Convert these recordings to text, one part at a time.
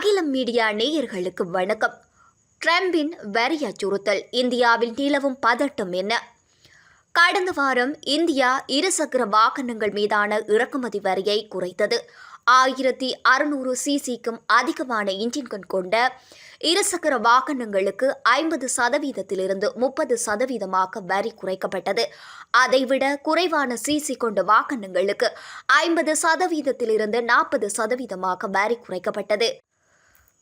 அகிலம் மீடியா நேயர்களுக்கு வணக்கம். ட்ரம்பின் வரி அச்சுறுத்தல் இந்தியாவில் நிலவும் பதட்டம் என்ன? கடந்த வாரம் இந்தியா இருசக்கர வாகனங்கள் மீதான இறக்குமதி வரியை குறைத்தது. ஆயிரத்தி அறுநூறு சிசிக்கும் அதிகமான இன்ஜின்கள் கொண்ட இருசக்கர வாகனங்களுக்கு ஐம்பது சதவீதத்திலிருந்து முப்பது சதவீதமாக வரி குறைக்கப்பட்டது. அதைவிட குறைவான சிசி கொண்ட வாகனங்களுக்கு ஐம்பது சதவீதத்திலிருந்து நாற்பது சதவீதமாக வரி குறைக்கப்பட்டது.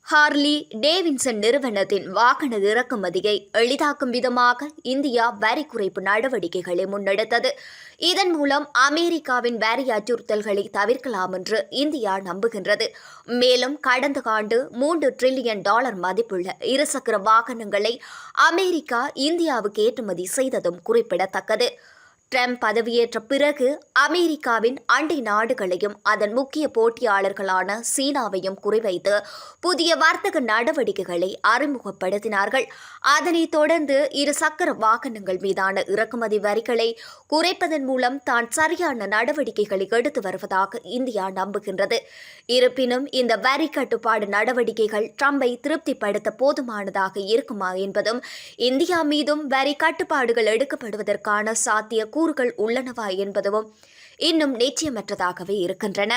ஹார்லி டேவின்சன் நிறுவனத்தின் வாகன இறக்குமதியை எளிதாக்கும் விதமாக இந்தியா வரி குறைப்பு நடவடிக்கைகளை முன்னெடுத்தது. இதன் மூலம் அமெரிக்காவின் வரி அச்சுறுத்தல்களை தவிர்க்கலாம் என்று இந்தியா நம்புகின்றது. மேலும் கடந்த ஆண்டு மூன்று டிரில்லியன் டாலர் மதிப்புள்ள இருசக்கர வாகனங்களை அமெரிக்கா இந்தியாவுக்கு ஏற்றுமதி செய்ததும் குறிப்பிடத்தக்கது. ட்ரம்ப் பதவியேற்ற பிறகு அமெரிக்காவின் அண்டை நாடுகளையும் அதன் முக்கிய போட்டியாளர்களான சீனாவையும் குறிவைத்து புதிய வர்த்தக நடவடிக்கைகளை அறிமுகப்படுத்தினார்கள். அதனைத் தொடர்ந்து இரு சக்கர வாகனங்கள் மீதான இறக்குமதி வரிகளை குறைப்பதன் மூலம் தான் சரியான நடவடிக்கைகளை எடுத்து வருவதாக இந்தியா நம்புகின்றது. இருப்பினும் இந்த வரி கட்டுப்பாடு நடவடிக்கைகள் ட்ரம்பை திருப்திப்படுத்த போதுமானதாக இருக்குமா என்பதும் இந்தியா மீதும் வரி கட்டுப்பாடுகள் எடுக்கப்படுவதற்கான சாத்திய கூறுகள் உள்ளனவா என்பதுவும் இன்னும் நிச்சயமற்றதாகவே இருக்கின்றன.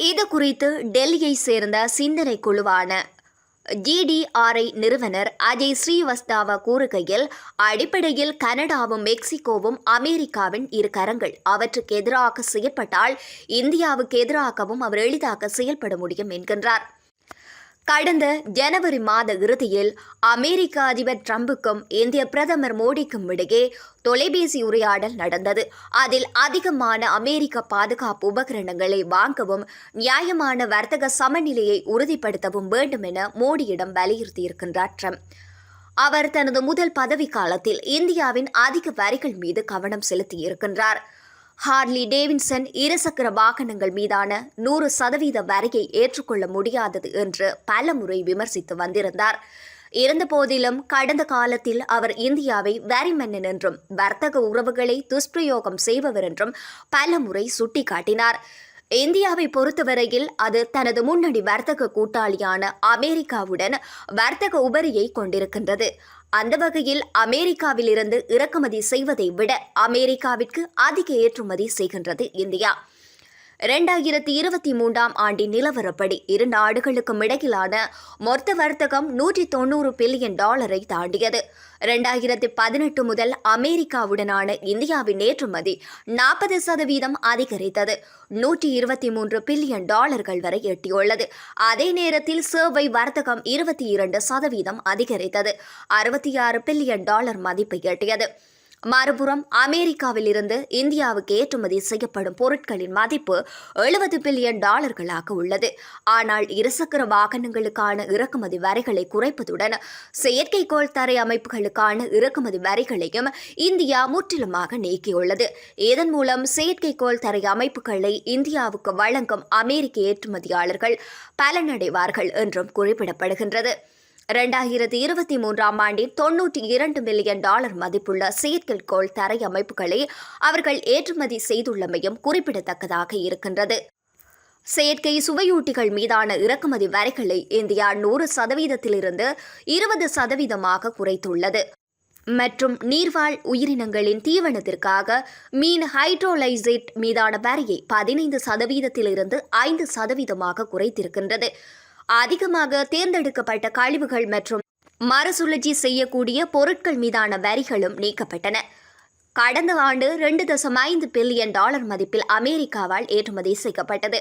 இது குறித்து டெல்லியை சேர்ந்த சிந்தனை குழுவான ஜிடிஆர்ஐ நிறுவனர் அஜய் ஸ்ரீவஸ்தாவா கூறுகையில் அடிப்படையில் கனடாவும் மெக்சிகோவும் அமெரிக்காவின் இரு கரங்கள் அவற்றுக்கு எதிராக செயல்பட்டால் இந்தியாவுக்கு எதிராகவும் அவர் எளிதாக செயல்பட முடியும் என்கின்றார். கடந்த ஜனவரி மாத இறுதியில் அமெரிக்க அதிபர் ட்ரம்புக்கும் இந்திய பிரதமர் மோடிக்கும் இடையே தொலைபேசி உரையாடல் நடந்தது. அதில் அதிகமான அமெரிக்க பாதுகாப்பு உபகரணங்களை வாங்கவும் நியாயமான வர்த்தக சமநிலையை உறுதிப்படுத்தவும் வேண்டும் என மோடியிடம் வலியுறுத்தியிருக்கின்றார் ட்ரம்ப். அவர் தனது முதல் பதவி காலத்தில் இந்தியாவின் அதிக வரிகள் மீது கவனம் செலுத்தியிருக்கின்றார். ஹார்லி டேவின்சன் இருசக்கர வாகனங்கள் மீதான நூறு சதவீத வரியை ஏற்றுக்கொள்ள முடியாதது என்று பல முறை விமர்சித்து வந்திருந்தார். இருந்தபோதிலும் கடந்த காலத்தில் அவர் இந்தியாவை வரிமன்னன் என்றும் வர்த்தக உறவுகளை துஷ்பிரயோகம் செய்பவர் என்றும் பல முறை சுட்டிக்காட்டினார். இந்தியாவை பொறுத்தவரையில் அது தனது முன்னணி வர்த்தக கூட்டாளியான அமெரிக்காவுடன் வர்த்தக உபரியை கொண்டிருக்கின்றது. அந்த வகையில் அமெரிக்காவிலிருந்து இறக்குமதி செய்வதை விட அமெரிக்காவிற்கு அதிக ஏற்றுமதி செய்கின்றது இந்தியா. இரண்டாயிரத்தி இருபத்தி மூன்றாம் ஆண்டின் நிலவரப்படி இரு நாடுகளுக்கும் இடையிலான மொத்த வர்த்தகம் நூற்றி தொண்ணூறு பில்லியன் டாலரை தாண்டியது. இரண்டாயிரத்தி பதினெட்டு முதல் அமெரிக்காவுடனான இந்தியாவின் ஏற்றுமதி நாற்பது சதவீதம் அதிகரித்தது. நூற்றி இருபத்தி மூன்று பில்லியன் டாலர்கள் வரை எட்டியுள்ளது. அதே நேரத்தில் சேவை வர்த்தகம் இருபத்தி இரண்டு சதவீதம் அதிகரித்தது. அறுபத்தி ஆறு பில்லியன் டாலர் மதிப்பை எட்டியது. மறுபுறம் அமெரிக்காவிலிருந்து இந்தியாவுக்கு ஏற்றுமதி செய்யப்படும் பொருட்களின் மதிப்பு எழுபது பில்லியன் டாலர்களாக உள்ளது. ஆனால் இருசக்கர வாகனங்களுக்கான இறக்குமதி வரிகளை குறைப்பதுடன் செயற்கைக்கோள் தரை அமைப்புகளுக்கான இறக்குமதி வரிகளையும் இந்தியா முற்றிலுமாக நீக்கியுள்ளது. இதன் மூலம் செயற்கைக்கோள் தரை அமைப்புகளை இந்தியாவுக்கு வழங்கும் அமெரிக்க ஏற்றுமதியாளர்கள் பலனடைவார்கள் என்றும் குறிப்பிடப்படுகின்றது. இரண்டாயிரத்தி இருபத்தி மூன்றாம் ஆண்டில் தொன்னூற்றி இரண்டு மில்லியன் டாலர் மதிப்புள்ள செயற்கைக்கோள் தரை அமைப்புகளை அவர்கள் ஏற்றுமதி செய்துள்ளமையும் குறிப்பிடத்தக்கதாக இருக்கின்றது. செயற்கை சுவையூட்டிகள் மீதான இறக்குமதி வரைகளை இந்தியா நூறு சதவீதத்திலிருந்து இருபது சதவீதமாக குறைத்துள்ளது. மற்றும் நீர்வாழ் உயிரினங்களின் தீவனத்திற்காக மீன் ஹைட்ரோலைசேட் மீதான வரியை பதினைந்து சதவீதத்திலிருந்து ஐந்து சதவீதமாக குறைத்திருக்கின்றது. அதிகமாக தேர்ந்தெடுக்கப்பட்ட கழிவுகள் மற்றும் மறுசுழற்சி செய்யக்கூடிய பொருட்கள் மீதான வரிகளும் நீக்கப்பட்டன. கடந்த ஆண்டு ரெண்டு தசம் ஐந்து பில்லியன் டாலர் மதிப்பில் அமெரிக்காவால் ஏற்றுமதி செய்யப்பட்டது.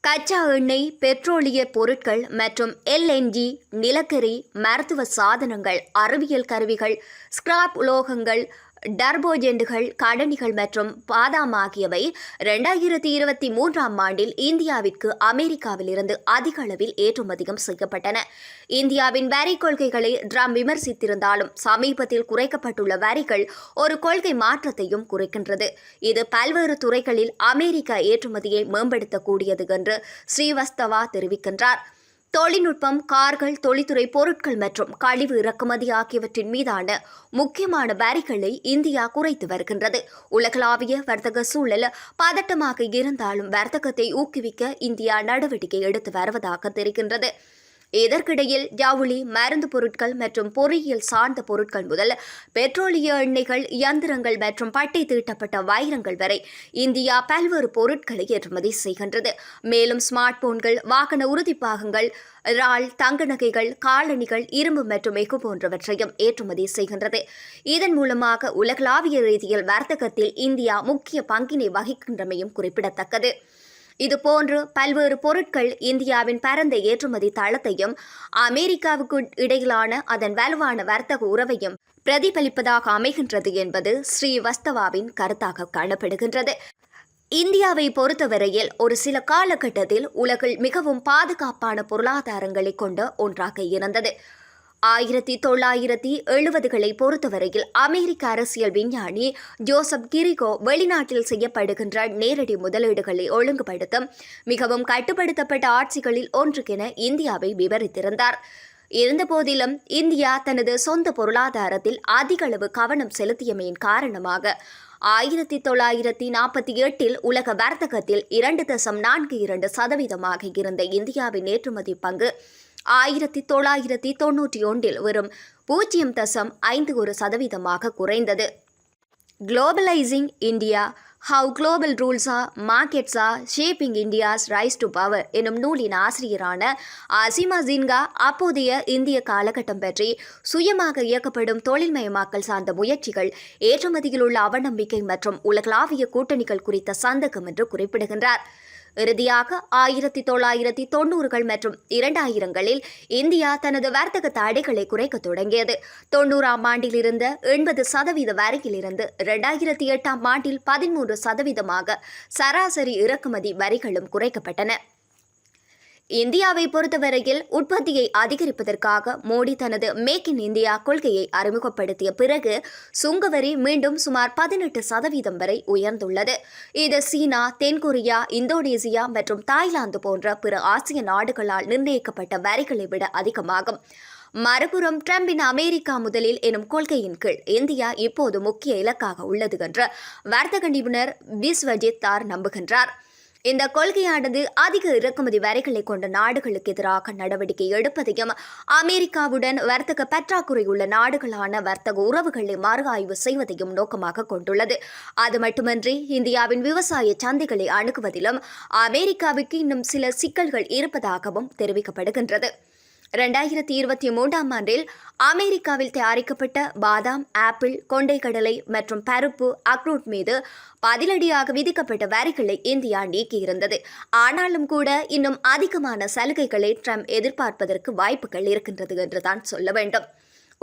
கச்சா எண்ணெய் பெட்ரோலிய பொருட்கள் மற்றும் எல்என்ஜி நிலக்கரி மருத்துவ சாதனங்கள் அறிவியல் கருவிகள் ஸ்கிராப் உலோகங்கள் டர்போஜெண்டுகள் கடனிகள் மற்றும் பாதாம் ஆகியவை இரண்டாயிரத்தி இருபத்தி மூன்றாம் ஆண்டில் இந்தியாவிற்கு அமெரிக்காவிலிருந்து அதிக அளவில் ஏற்றுமதியும் செய்யப்பட்டன. இந்தியாவின் வரி கொள்கைகளை ட்ரம்ப் விமர்சித்திருந்தாலும் சமீபத்தில் குறைக்கப்பட்டுள்ள வரிகள் ஒரு கொள்கை மாற்றத்தையும் குறைக்கின்றது. இது பல்வேறு துறைகளில் அமெரிக்க ஏற்றுமதியை மேம்படுத்தக்கூடியது என்று ஸ்ரீவஸ்தவா தெரிவிக்கின்றார். தொழில்நுட்பம் கார்கள் தொழில்துறை பொருட்கள் மற்றும் கழிவு இறக்குமதி ஆகியவற்றின் மீதான முக்கியமான வரிகளை இந்தியா குறைத்து வருகின்றது. உலகளாவிய வர்த்தக சூழல் பதட்டமாக இருந்தாலும் வர்த்தகத்தை ஊக்குவிக்க இந்தியா நடவடிக்கை எடுத்து வருவதாக தெரிகின்றது. இதற்கிடையில் ஜவுளி மருந்து பொருட்கள் மற்றும் பொறியியல் சார்ந்த பொருட்கள் முதல் பெட்ரோலிய எண்ணெய்கள் இயந்திரங்கள் மற்றும் பட்டை தீட்டப்பட்ட வைரங்கள் வரை இந்தியா பல்வேறு பொருட்களை ஏற்றுமதி செய்கின்றது. மேலும் ஸ்மார்ட் போன்கள் வாகன உறுதிப்பாகங்கள் இறால் தங்க நகைகள் காலணிகள் இரும்பு மற்றும் எஃகு போன்றவற்றையும் ஏற்றுமதி செய்கின்றது. இதன் மூலமாக உலகளாவிய ரீதியில் வர்த்தகத்தில் இந்தியா முக்கிய பங்கினை வகிக்கின்றமையும் குறிப்பிடத்தக்கது. இதுபோன்று பல்வேறு பொருட்கள் இந்தியாவின் பரந்த ஏற்றுமதி தளத்தையும் அமெரிக்காவுக்கு இடையிலான அதன் வலுவான வர்த்தக உறவையும் பிரதிபலிப்பதாக அமைகின்றது என்பது ஸ்ரீவஸ்தவாவின் கருத்தாக காணப்படுகின்றது. இந்தியாவை பொறுத்தவரையில் ஒரு சில காலகட்டத்தில் உலகில் மிகவும் பாதுகாப்பான பொருளாதாரங்களை கொண்ட ஒன்றாக இருந்தது. ஆயிரத்தி தொள்ளாயிரத்தி எழுபதுகளை பொறுத்தவரையில் அமெரிக்க அரசியல் விஞ்ஞானி ஜோசப் கிரிகோ வெளிநாட்டில் செய்யப்படுகின்ற நேரடி முதலீடுகளை ஒழுங்குபடுத்தும் மிகவும் கட்டுப்படுத்தப்பட்ட ஆட்சிகளில் ஒன்றுக்கென இந்தியாவை விவரித்திருந்தார். இருந்தபோதிலும் இந்தியா தனது சொந்த பொருளாதாரத்தில் அதிக அளவு கவனம் செலுத்தியமையின் காரணமாக ஆயிரத்தி தொள்ளாயிரத்தி நாற்பத்தி எட்டில் உலக வர்த்தகத்தில் இரண்டு தசம் நான்கு இரண்டு சதவீதமாக இருந்த இந்தியாவின் ஏற்றுமதி பங்கு ஆயிரத்தி தொள்ளாயிரத்தி தொன்னூற்றி ஒன்றில் வெறும் பூஜ்ஜியம் தசம் ஐந்து ஒரு சதவீதமாக குறைந்தது. குளோபலைசிங் இந்தியா ஹவு குளோபல் ரூல்ஸா மார்க்கெட்ஸா shaping India's rise to power எனும் நூலின் ஆசிரியரான அசிமா ஜின்கா அப்போதைய இந்திய காலகட்டம் பற்றி சுயமாக இயக்கப்படும் தொழில்மயமாக்கல் சார்ந்த முயற்சிகள் ஏற்றுமதியில் உள்ள அவநம்பிக்கை மற்றும் உலகளாவிய கூட்டணிகள் குறித்த சந்தகம் என்று குறிப்பிடுகின்றார். இறுதியாக ஆயிரத்தி தொள்ளாயிரத்தி தொண்ணூறுகள் மற்றும் இரண்டாயிரங்களில் இந்தியா தனது வர்த்தக தடைகளை குறைக்க தொடங்கியது. தொண்ணூறாம் ஆண்டில் இருந்த எண்பது சதவீத வரியிலிருந்து இரண்டாயிரத்தி எட்டாம் ஆண்டில் பதிமூன்று சதவீதமாக சராசரி இறக்குமதி வரிகளும் குறைக்கப்பட்டன. இந்தியாவை பொறுத்தவரையில் உற்பத்தியை அதிகரிப்பதற்காக மோடி தனது மேக் இன் இந்தியா கொள்கையை அறிமுகப்படுத்திய பிறகு சுங்கவரி மீண்டும் சுமார் பதினெட்டு சதவீதம் வரை உயர்ந்துள்ளது. இது சீனா தென்கொரியா இந்தோனேசியா மற்றும் தாய்லாந்து போன்ற பிற ஆசிய நாடுகளால் நிர்ணயிக்கப்பட்ட வரிகளை விட அதிகமாகும். மறுபுறம் டிரம்பின் அமெரிக்கா முதலில் எனும் கொள்கையின் கீழ் இந்தியா இப்போது முக்கிய இலக்காக உள்ளது என்று வர்த்தக நிபுணர் பிஸ்வஜித் தார் நம்புகின்றார். இந்த கொள்கையானது அதிக இறக்குமதி வரிகளை கொண்ட நாடுகளுக்கு எதிராக நடவடிக்கை எடுப்பதையும் அமெரிக்காவுடன் வர்த்தக பற்றாக்குறை உள்ள நாடுகளான வர்த்தக உறவுகளை மறு ஆய்வு செய்வதையும் நோக்கமாக கொண்டுள்ளது. அது மட்டுமன்றி இந்தியாவின் விவசாய சந்தைகளை அணுகுவதிலும் அமெரிக்காவுக்கு இன்னும் சில சிக்கல்கள் இருப்பதாகவும் தெரிவிக்கப்படுகின்றது. ரெண்டாயிரத்தி இருபத்தி மூன்றாம் ஆண்டில் அமெரிக்காவில் தயாரிக்கப்பட்ட பாதாம் ஆப்பிள் கொண்டைக்கடலை மற்றும் பருப்பு அக்ரூட் மீது பதிலடியாக விதிக்கப்பட்ட வரிகளை இந்தியா நீக்கியிருந்தது. ஆனாலும் கூட இன்னும் அதிகமான சலுகைகளை ட்ரம்ப் எதிர்பார்ப்பதற்கு வாய்ப்புகள் இருக்கின்றது என்றுதான் சொல்ல வேண்டும்.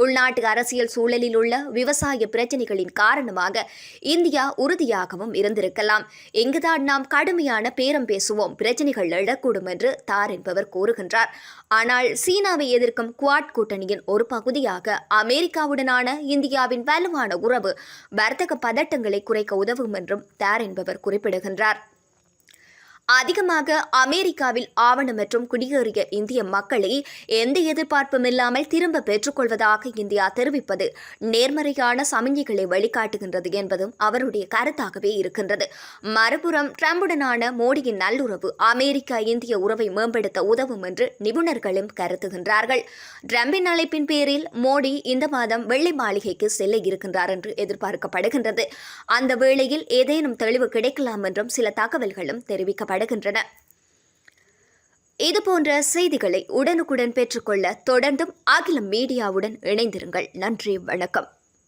உள்நாட்டு அரசியல் சூழலில் உள்ள விவசாய பிரச்சினைகளின் காரணமாக இந்தியா உறுதியாகவும் இருந்திருக்கலாம். இங்குதான் நாம் கடுமையான பேரம் பேசுவோம் பிரச்சினைகள் எழக்கூடும் என்று தார் என்பவர் கூறுகின்றார். ஆனால் சீனாவை எதிர்க்கும் குவாட் கூட்டணியின் ஒரு பகுதியாக அமெரிக்காவுடனான இந்தியாவின் வலுவான உறவு வர்த்தக பதட்டங்களை குறைக்க உதவும் என்றும் தார் என்பவர் குறிப்பிடுகின்றார். அதிகமாக அமெரிக்காவில் ஆவணம் மற்றும் குடியேறிய இந்திய மக்களை எந்த எதிர்பார்ப்பும் இல்லாமல் திரும்ப பெற்றுக்கொள்வதாக இந்தியா தெரிவிப்பது நேர்மறையான சமிஞ்சைகளை வழிகாட்டுகின்றது என்பதும் அவருடைய கருத்தாகவே இருக்கின்றது. மறுபுறம் டிரம்புடனான மோடியின் நல்லுறவு அமெரிக்கா இந்திய உறவை மேம்படுத்த உதவும் என்று நிபுணர்களும் கருத்துகின்றார்கள். டிரம்பின் அழைப்பின் பேரில் மோடி இந்த மாதம் வெள்ளை மாளிகைக்கு செல்ல இருக்கின்றார் என்று எதிர்பார்க்கப்படுகின்றது. அந்த வேளையில் ஏதேனும் தெளிவு கிடைக்கலாம் என்றும் சில தகவல்களும் தெரிவிக்கப்படும் காணப்படுகின்றன இதுபோன்ற செய்திகளை உடனுக்குடன் பெற்றுக்கொள்ள தொடர்ந்தும் அகில மீடியாவுடன் இணைந்திருங்கள். நன்றி வணக்கம்.